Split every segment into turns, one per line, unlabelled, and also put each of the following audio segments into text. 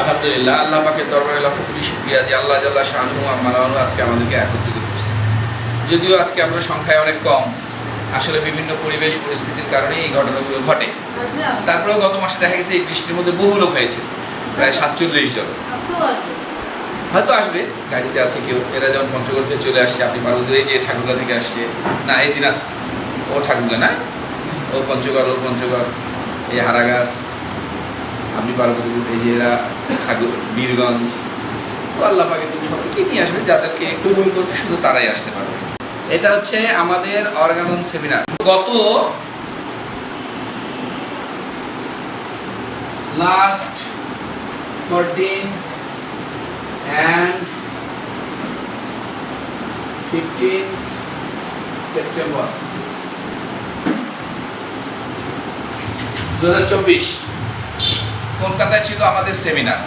আলহামদুলিল্লাহ, আল্লাহ দরবারে কোটি যে আল্লাহ শাহানু আজকে আমাদেরকে একত্রিত করছে। যদিও আজকে আমরা সংখ্যায় অনেক কম, আসলে বিভিন্ন পরিবেশ পরিস্থিতির কারণে এই ঘটনাগুলো ঘটে। তারপরেও গত মাসে দেখা গেছে এই বৃষ্টির মধ্যে বহু লোক হয়েছে, প্রায় সাতচল্লিশ জন। হয়তো আসবে, গাড়িতে আছে কেউ। এরা যেমন পঞ্চগড় থেকে চলে আসছে, আপনি পার্বতী এই যে ঠাকুরগা থেকে আসছে, না, এই দিনাজপুর। ও ঠাকুরগা না? ও পঞ্চগড় ও পঞ্চগড়। এই হারাগাছ, আপনি পার্বতীপুর এই যে এরা ঠাকুর বীরগঞ্জ, ও আল্লাহ পাকে তুমি সবাইকে নিয়ে আসবে, যাদেরকে কবুল করবে, শুধু তারাই আসতে পারবে। এটা হচ্ছে আমাদের অর্গানন সেমিনার। গত লাস্ট ফোরটিন and 15 সেপ্টেম্বর দু হাজার চব্বিশ কলকাতায় ছিল আমাদের সেমিনার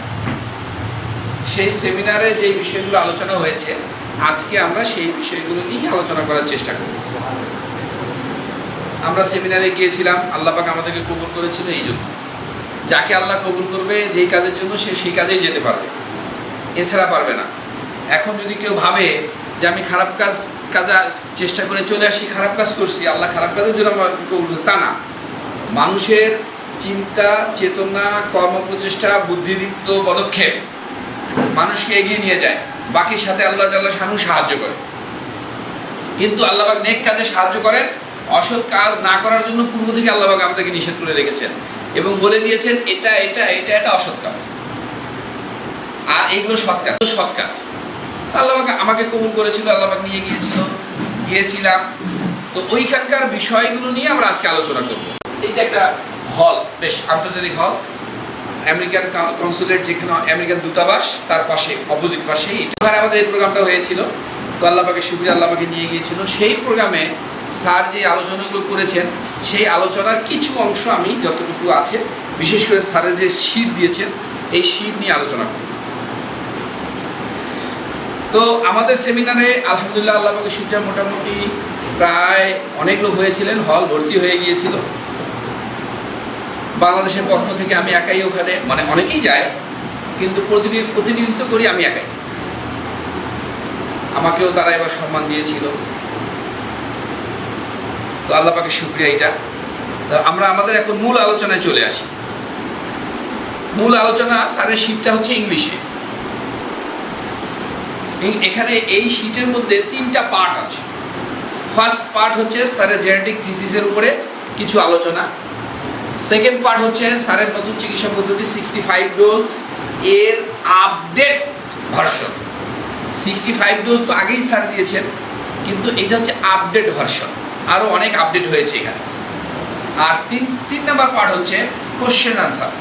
সেই সেমিনারে যে বিষয়গুলো আলোচনা হয়েছে, আজকে আমরা সেই বিষয়গুলো নিয়ে আলোচনা করার চেষ্টা করব। আমরা সেমিনারে গিয়েছিলাম, আল্লাহ পাক আমাদেরকে কবুল করেছিল এই জন্য। যাকে আল্লাহ কবুল করবে, যেই কাজের জন্য সে সেই কাজেই যেতে পারবে। এছাড়া পারবে না। এখন যদি কেউ ভাবে যে আমি খারাপ কাজ, কাজে চেষ্টা করে চলে আসি, খারাপ কাজ করছি, আল্লাহ খারাপ কাজের জন্য আমার কবুল তা না। মানুষের চিন্তা, চেতনা, কর্মপ্রচেষ্টা, বুদ্ধিদীপ্ত পদক্ষেপ মানুষকে এগিয়ে নিয়ে যায়। বাকির সাথে আল্লাহ জাল্লাহ শানু সাহায্য করে। কিন্তু আল্লাহবাক নেক কাজে সাহায্য করেন, অসৎ কাজ না করার জন্য পূর্ব থেকে আল্লাহবাক আমাদেরকে নিষেধ করে রেখেছেন এবং বলে দিয়েছেন, এটা এটা এটা এটা অসৎ কাজ। আর এইগুলো সৎ কাজ সৎ কাজ। আল্লাহ আমাকে কবুল করেছিল আল্লাহ নিয়ে গিয়েছিল, গিয়েছিলাম। তো ওইখানকার বিষয়গুলো নিয়ে আমরা আজকে আলোচনা করব। এইটা একটা হল, বেশ আন্তর্জাতিক হল, আমেরিকান কনসুলেট যেখানে আমেরিকান দূতাবাস, তার পাশে, অপোজিট পাশেই ওখানে আমাদের এই প্রোগ্রামটা হয়েছিল। তো আল্লাহ পাকে সুবিধা আল্লাহ পাকে নিয়ে গিয়েছিল। সেই প্রোগ্রামে স্যার যে আলোচনাগুলো করেছেন, সেই আলোচনার কিছু অংশ আমি যতটুকু আছে, বিশেষ করে স্যারের যে শীট দিয়েছেন, এই শীট নিয়ে আলোচনা করব। তো আমাদের সেমিনারে আলহামদুলিল্লাহ আল্লাহকে শুক্রিয়া মোটামুটি প্রায় অনেক লোক হয়েছিলেন, হল ভর্তি হয়ে গিয়েছিল। বাংলাদেশের পক্ষ থেকে আমি একাই ওখানে মানে অনেকেই যায়, কিন্তু প্রতিনি- প্রতিনিধিত্ব করি আমি একাই। আমাকেও তারা এবার সম্মান দিয়েছিল। তো আল্লাহ পাকে শুক্রিয়া এটা আমরা আমাদের এখন মূল আলোচনায় চলে আসি। মূল আলোচনা স্যারের শীটটা হচ্ছে ইংলিশে এখানে এই শীটের মধ্যে তিনটা পার্ট আছে। ফার্স্ট পার্ট হচ্ছে স্যারের জেনেটিক থিসিসের উপরে কিছু আলোচনা। সেকেন্ড পার্ট হচ্ছে স্যারের নতুন চিকিৎসা পদ্ধতি সিক্সটি ফাইভ ডোজ এর update version sixty five dose তো আগেই স্যার দিয়েছেন, কিন্তু এটা হচ্ছে আপডেট ভার্সন আরও অনেক আপডেট হয়েছে এখানে। আর তিন তিন নাম্বার পার্ট হচ্ছে কোশ্চেন আনসার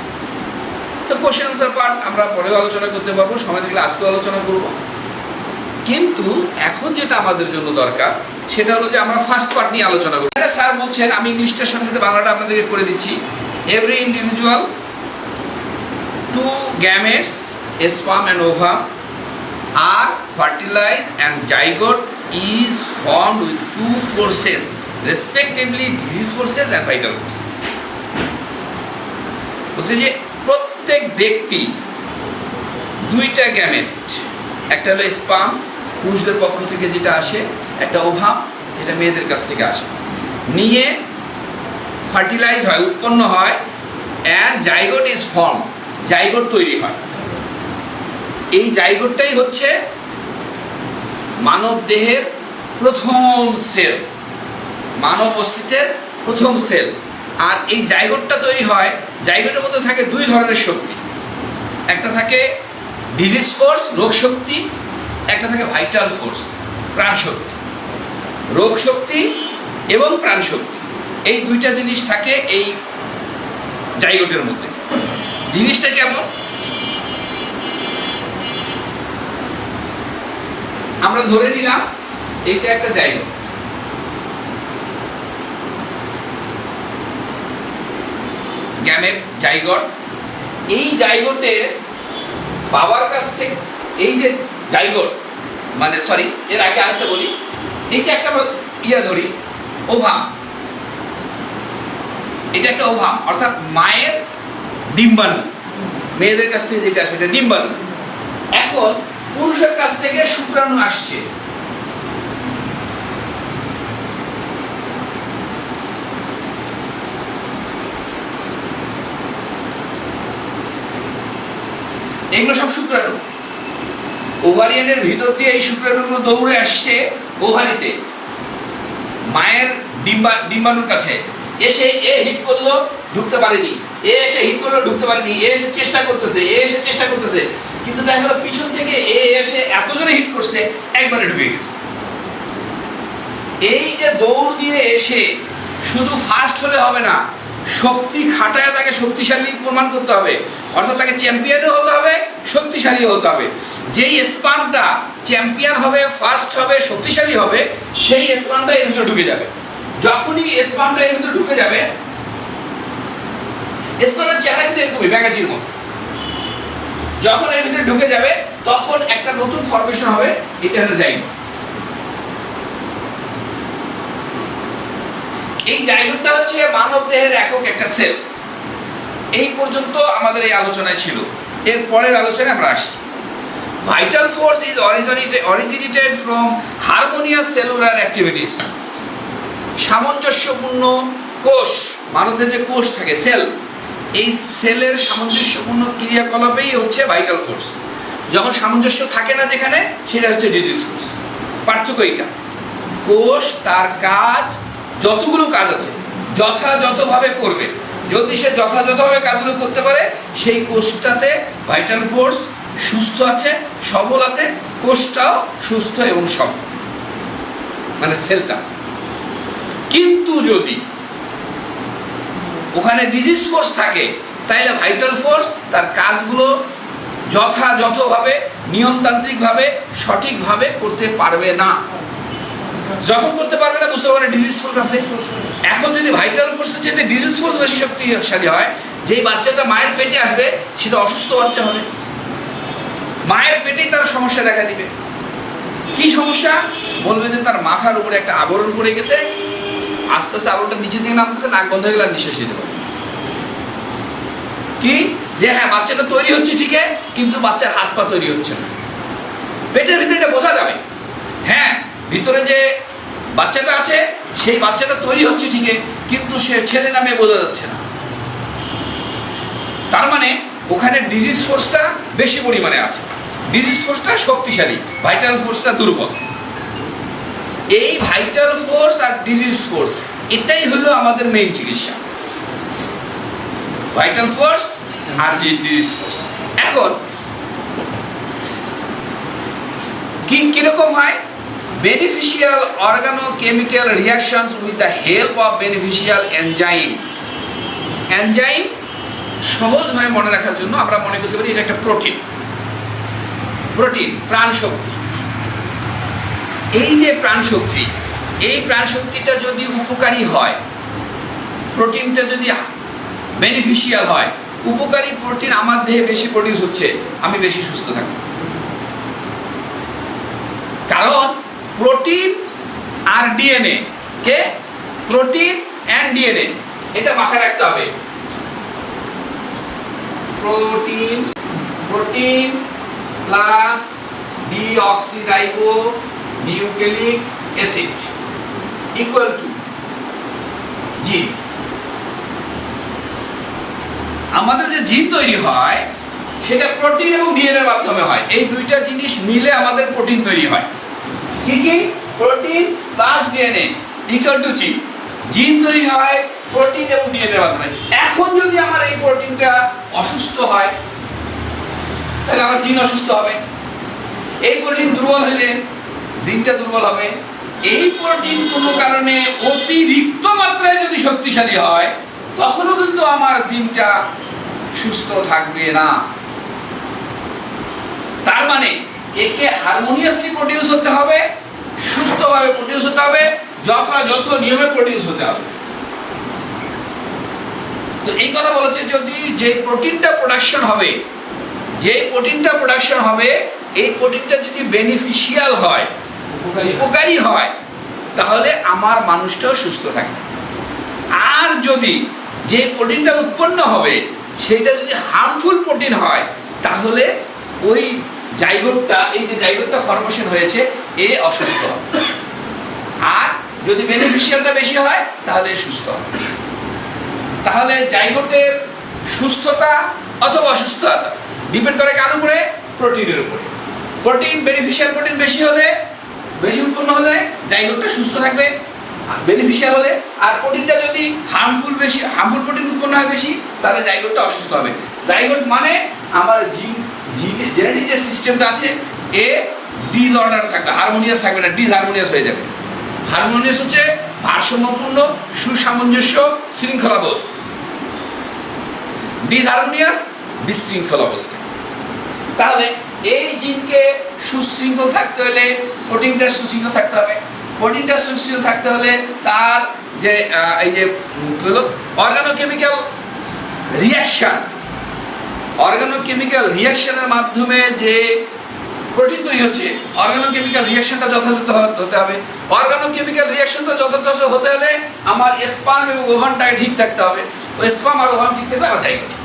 তো কোশ্চেন আনসার পার্ট আমরা পরেও আলোচনা করতে পারব, সময় থাকলে আজকেও আলোচনা করব। কিন্তু এখন যেটা আমাদের জন্য দরকার সেটা হলো যে আমরা ফার্স্ট পার্ট নিয়ে আলোচনা করব। এটা স্যার বলছেন, আমি ইংলিশটার সাথে সাথে বাংলাটা আপনাদেরকে করে দিচ্ছি। Every individual to gametes sperm and ovum, are fertilized and zygote is formed with two forces, respectively disease forces and vital forces. বলছে যে প্রত্যেক ব্যক্তি দুইটা গ্যামেট একটা হলো স্পাম পুরুষদের পক্ষ থেকে যেটা আসে একটা অভাব যেটা মেয়েদের কাছ থেকে আসে। নিয়ে ফার্টিলাইজ হয়, উৎপন্ন হয় and zygote is form zygote তৈরি হয়। এই জাইগোটটাই হচ্ছে মানব দেহের প্রথম সেল মানব অস্তিত্বের প্রথম সেল আর এই জাইগোটটা তৈরি হয় জাইগোটের মধ্যে থাকে দুই ধরনের শক্তি। একটা থাকে ডিজিজ ফোর্স রোগ শক্তি, একটা থাকে ভাইটাল ফোর্স প্রাণ শক্তি রোগ শক্তি এবং প্রাণ শক্তি এই দুইটা জিনিস থাকে এই জাইগোটের মধ্যে। জিনিসটা কেমন? আমরা ধরে নিলাম এইটা একটা জায়গা গ্যামেট, জাইগট। এই জাইগটে বাবার কাছ থেকে এই যে জাইগট মানে সরি, এর আগে আরেকটা বলি। এইটা একটা ইয়া ধরি, ওভাম। এটা একটা ওভাম, অর্থাৎ মায়ের ডিম্বাণু। মেয়েদের কাছ থেকে যেটা সেটা ডিম্বাণু। এখন পুরুষের কাছ থেকে শুক্রাণু আসছে। এগুলো সব শুক্রাণু। ওভারিয়ানের ভিতর দিয়ে এই শুক্রাণুগুলো দৌড়ে আসছে। ওভারিতে মায়ের ডিম্বা ডিম্বাণুর কাছে এসে এ হিট করল, ঢুকতে পারেনি। এ এসে হিট করল, ঢুকতে পারেনি। এ এসে চেষ্টা করতেছে, এ এসে চেষ্টা করতেছে। কিন্তু দেখা গেল পিছন থেকে এ এসে এত জোরে হিট করছে, একবারে ঢুকে গেছে। এই যে দৌড় দিয়ে এসে শুধু ফাস্ট হলে হবে না শক্তি খাটায় তাকে শক্তিশালী প্রমাণ করতে হবে। অর্থাৎ তাকে চ্যাম্পিয়নও হতে হবে শক্তিশালী হতে হবে। যেই স্পানটা চ্যাম্পিয়ন হবে ফার্স্ট হবে, শক্তিশালী হবে, সেই স্পানটা এর ভিতরে ঢুকে যাবে। যখনই স্পানটা এর ভিতরে ঢুকে যাবে স্পানের চেহারা কিন্তু এরকমই ব্যাগাচির মতো। যখন এর ভিতরে ঢুকে যাবে, তখন একটা নতুন ফরমেশন হবে, এটা হলো জাইগোট এই জাইগোটটা হচ্ছে মানব দেহের একক একটা সেল এই পর্যন্ত আমাদের এই আলোচনায় ছিল। এর পরের আলোচনায় আমরা আসছি। Vital force is originated from harmonious cellular activities সামঞ্জস্যপূর্ণ কোষ মানবদের যে কোষ থাকে সেল এই সেলের সামঞ্জস্যপূর্ণ ক্রিয়াকলাপেই হচ্ছে ভাইটাল ফোর্স যখন সামঞ্জস্য থাকে না যেখানে, সেটা হচ্ছে ডিজিজ ফোর্স পার্থক্য এইটা। কোষ তার কাজ যতগুলো কাজ আছে, যথাযথভাবে করবে। যদি সে যথাযথভাবে কাজগুলো করতে পারে, সেই কোষটাতে ভাইটাল ফোর্স সুস্থ আছে, সবল আছে কোষটাও সুস্থ এবং সবল। মানে সেলটা। কিন্তু যদি ওখানে ডিজিজ ফোর্স থাকে, তাইলে ভাইটাল ফোর্স তার কাজগুলো যথাযথভাবে, নিয়মতান্ত্রিকভাবে, সঠিকভাবে করতে পারবে না। যখন করতে পারবে না, বুঝতে পারবে ডিজিজ ফোর্স আছে। এখন যদি ভাইটাল ফোর্সের চাইতে ডিজিজ ফোর্স বেশি শক্তিশালী হয়, যেই বাচ্চাটা মায়ের পেটে আসবে, সেটা অসুস্থ বাচ্চা হবে। মায়ের পেটেই তার সমস্যা দেখা দিবে। কি সমস্যা? বলবে যে তার মাথার উপরে একটা আবরণ পড়ে গেছে, আস্তে আস্তে আবরণটা নিচে দিকে নামতেছে, নাক বন্ধ হয়ে গেলে নিঃশ্বাস নিতে পারবে কি? যে হ্যাঁ বাচ্চাটা তৈরি হচ্ছে ঠিকই, কিন্তু বাচ্চার হাত পা তৈরি হচ্ছে না। পেটের ভিতরে এটা বোঝা যাবে। হ্যাঁ ভিতরে যে বাচ্চাটা আছে, সেই বাচ্চাটা তৈরি হচ্ছে ঠিকই কিন্তু সে ছেলে নামে বোঝা যাচ্ছে না। তার মানে ওখানে ডিজিজ ফোর্সটা বেশি পরিমাণে আছে। ডিজিজ ফোর্সটা শক্তিশালী ভাইটাল ফোর্সটা দুর্বল। এই ভাইটাল ফোর্স আর ডিজিজ ফোর্স এটাই হলো আমাদের মেইন চিকিৎসা। ভাইটাল ফোর্স আর ডিজিজ ফোর্স এখন, কি, কীরকম হয়? Organo chemical reactions with the help of beneficial enzyme enzyme সহজভাবে মনে রাখার জন্য আমরা মনে করতে পারি এটা একটা প্রোটিন প্রোটিন প্রাণ শক্তি এই যে প্রাণ শক্তি এই প্রাণ শক্তিটা যদি উপকারী হয় প্রোটিনটা যদি বেনিফিশিয়াল হয়, উপকারী প্রোটিন আমার দেহে বেশি প্রডিউস হচ্ছে, আমি বেশি সুস্থ থাকব। কারণ প্রোটিন আর DNA, K? Protein and DNA. এটা মাথায় রাখতে হবে। Protein protein plus deoxyribo nucleic acid equal to gene আমাদের যে জিন তৈরি হয়, সেটা প্রোটিন এবং ডিএনএর মাধ্যমে হয়। এই দুইটা জিনিস মিলে আমাদের প্রোটিন তৈরি হয়। কি কি? Protein plus DNA equal to gene gene তৈরি হয় প্রোটিন এবং ডিএনএর মাধ্যমে। এখন যদি আমার এই প্রোটিনটা অসুস্থ হয়, তাহলে আমার জিন অসুস্থ হবে। এই প্রোটিন দুর্বল হলে জিনটা দুর্বল হবে। এই প্রোটিন কোনো কারণে অতিরিক্ত মাত্রায় যদি শক্তিশালী হয়, তখনও কিন্তু আমার জিনটা সুস্থ থাকবে না। তার মানে একে হারমোনিয়াসলি প্রডিউস হতে হবে সুস্থভাবে প্রডিউস হতে হবে যথাযথ নিয়মে প্রডিউস হতে হবে। তো এই কথা বলেছে যদি যে প্রোটিনটা প্রোডাকশন হবে যে প্রোটিনটা প্রোডাকশন হবে এই প্রোটিনটা যদি বেনিফিশিয়াল হয় উপকারী হয়। তাহলে আমার মানুষটাও সুস্থ থাকবে। আর যদি যে প্রোটিনটা উৎপন্ন হবে সেটা যদি হার্মফুল প্রোটিন হয় তাহলে ওই জাইগোটটা, এই যে জাইগোটটা ফরমেশন হয়েছে, এ অসুস্থ। আর যদি বেনিফিশিয়ালটা বেশি হয়, তাহলে সুস্থ। তাহলে জাইগোটের সুস্থতা অথবা অসুস্থতা ডিপেন্ড করে কার উপরে প্রোটিনের উপরে প্রোটিন বেনিফিশিয়াল প্রোটিন বেশি হলে, বেশি উৎপন্ন হলে জাইগোটটা সুস্থ থাকবে বেনিফিশিয়াল হলে, আর প্রোটিনটা যদি হার্মফুল বেশি হার্মফুল প্রোটিন উৎপন্ন হয় বেশি, তাহলে জাইগোটটা অসুস্থ হবে জাইগোট মানে আমার জিন জেনেটিক যে সিস্টেমটা আছে, এ ডিসঅর্ডার থাকবে হারমোনিয়াস থাকবে না ডিসহারমোনিয়াস হয়ে যাবে। হারমোনিয়াস হচ্ছে ভারসাম্যপূর্ণ, সুসামঞ্জস্য, শৃঙ্খলাবোধ। ডিসহারমোনিয়াস বিশৃঙ্খল অবস্থা তাহলে এই জিনকে সুশৃঙ্খল থাকতে হলে প্রোটিনটা সুশৃঙ্খল থাকতে হবে। প্রোটিনটা সুশৃঙ্খল থাকতে হলে তার যে এই যে অর্গানোকেমিক্যাল রিয়াকশন অর্গানোকেমিক্যাল রিয়াকশনের মাধ্যমে যে প্রোটিন তৈরি হচ্ছে অর্গানোকেমিক্যাল রিয়াকশনটা যথাযথ হতে হবে। অর্গানোকেমিক্যাল রিয়াকশনটা যথাযথ হতে হলে আমার স্পার্ম এবং ওভানটাকে ঠিক থাকতে হবে। ওই স্পার্ম আর ওভান ঠিক থাকলে আমার জায়গা